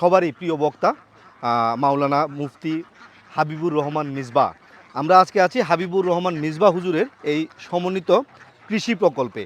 সবারই প্রিয় বক্তা মাওলানা মুফতি হাবিবুর রহমান মিসবা। আমরা আজকে আছি হাবিবুর রহমান মিসবা হুজুরের এই সমন্বিত কৃষি প্রকল্পে।